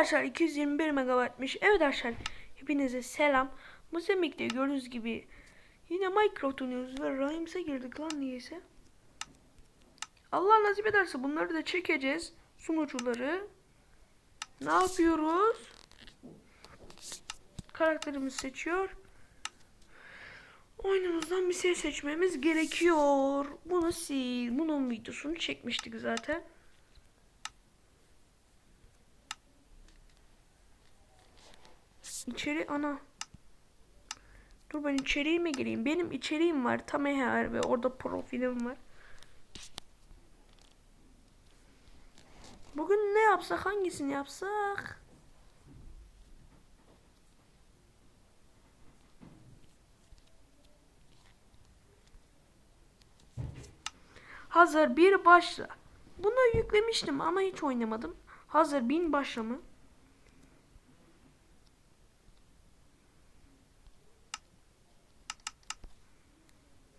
arkadaşlar 221 megabaytmış. Evet arkadaşlar hepinize selam. Bu semikte gördüğünüz gibi yine Minecraft oynuyoruz ve Rhymes'e girdik lan niyeyse. Allah nasip ederse bunları da çekeceğiz. Sunucuları. Ne yapıyoruz? Karakterimizi seçiyor. Oyunumuzdan bir şey seçmemiz gerekiyor. Bunu sil. Bunun videosunu çekmiştik zaten. İçeri ana. Dur ben içeriğime gireyim. Benim içeriğim var. Tam eğer ve orada profilim var. Bugün ne yapsak hangisini yapsak? Hazır bir başla. Bunu yüklemiştim ama hiç oynamadım. Hazır bin başla mı?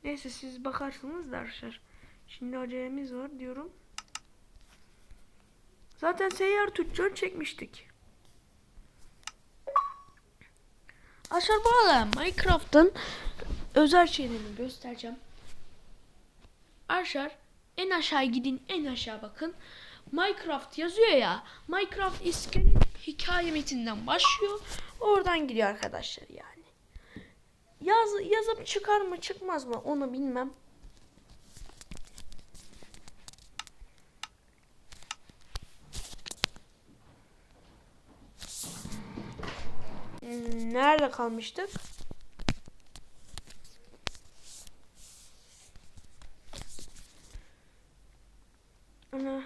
Neyse siz bakarsınız da arkadaşlar. Şimdi acelemiz var diyorum. Zaten seyyar tüccar çekmiştik. Arkadaşlar bu arada Minecraft'ın özel şeylerini göstereceğim. Arkadaşlar en aşağı gidin en aşağı bakın. Minecraft yazıyor ya. Minecraft iskelet hikaye metinden başlıyor. Oradan gidiyor arkadaşlar yani. Yaz, yazıp çıkar mı çıkmaz mı onu bilmem. Hmm, Nerede kalmıştık? Ana.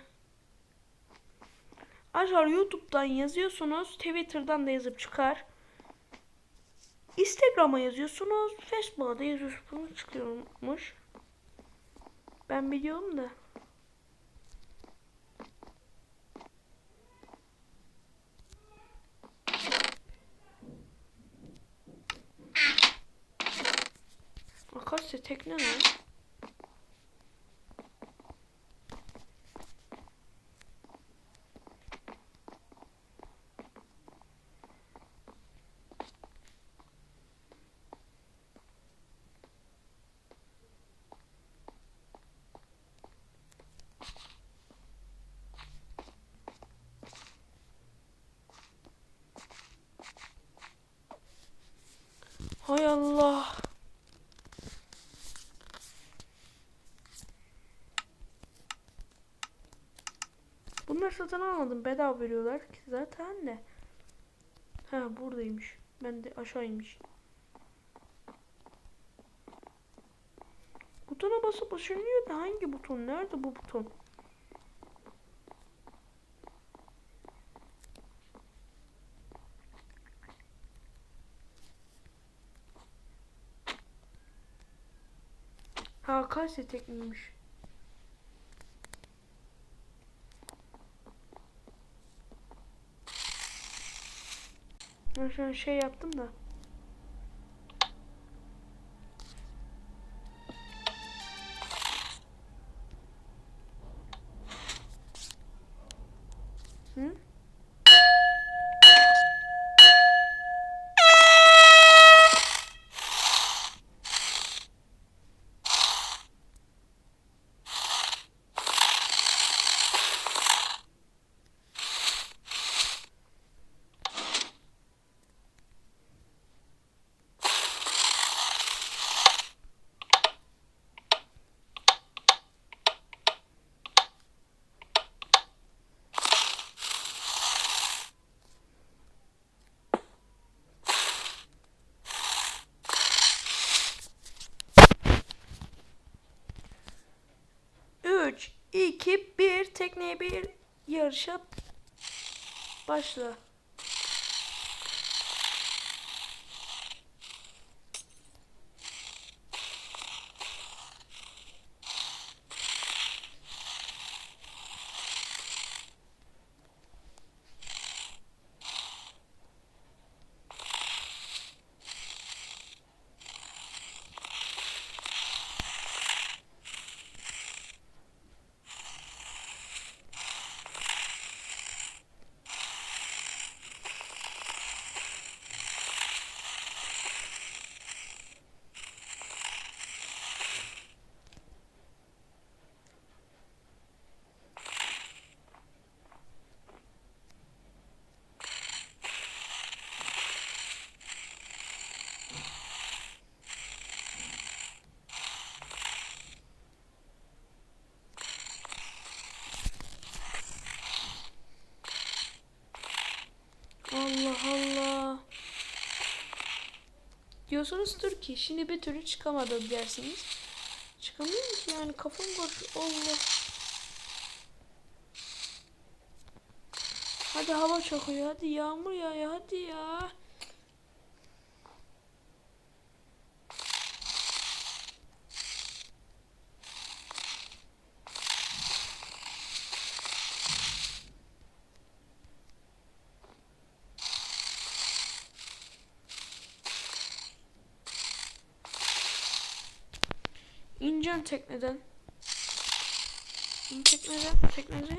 Arkadaşlar YouTube'dan yazıyorsunuz. Twitter'dan da yazıp çıkar. Instagram'a yazıyorsunuz. Facebook'a da yazıyorsunuz. Çıkıyormuş. Ben biliyorum da. Akasya tekne lan. Hay Allah. Bunları satın almadım. Bedava veriyorlar ki zaten de. Ha buradaymış. Ben de aşağıymış. Butona basıp ışınlıyor da hangi buton? Nerede bu buton? Ha kalse tekneymiş. Ben şu an şey yaptım da. Hı? Tekneye bir yarışa başla. Allah. Diyorsunuz Türkiye. Şimdi bir türlü çıkamadım dersiniz. Çıkamıyorum ki yani kafam karışıyor. Allah. Hadi hava çakıyor. Hadi yağmur yağıyor. Hadi ya. İneceğim tekneden. İn tekneden. Tekneden.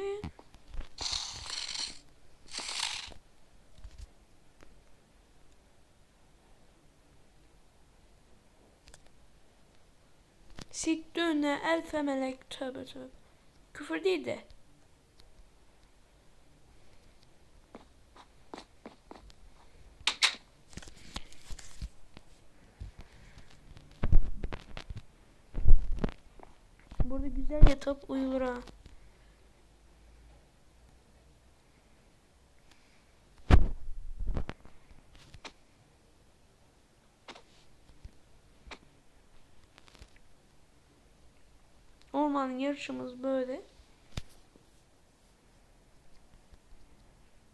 Sittüne elfe melek tövbe tövbe. Küfür değil de. Burada güzel yatıp uyulur ha. Orman yarışımız böyle.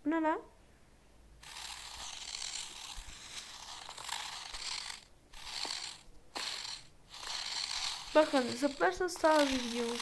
Bu ne lan? Bakın zıplarsanız daha hızlı.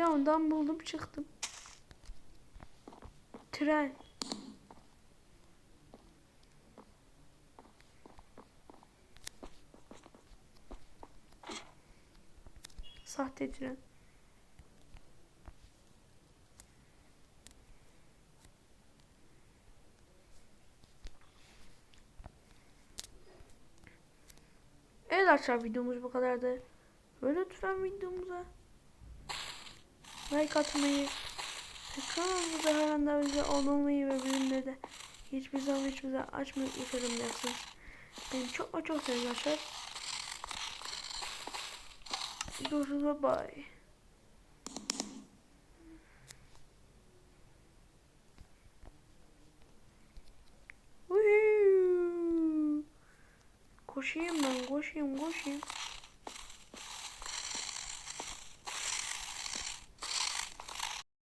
Camdan buldum çıktım. Tren. Sahte tren. Evet arkadaşlar videomuz bu kadardı. Böyle lütfen videomuza like atmayı, kanalımıza her anda bize olmayı ve benimle de hiçbir zaman hiçbir zaman açmayı dersiniz. Beni çok çok seviyorum arkadaşlar. Görüşürüz bye bye. Koşayım ben koşayım koşayım.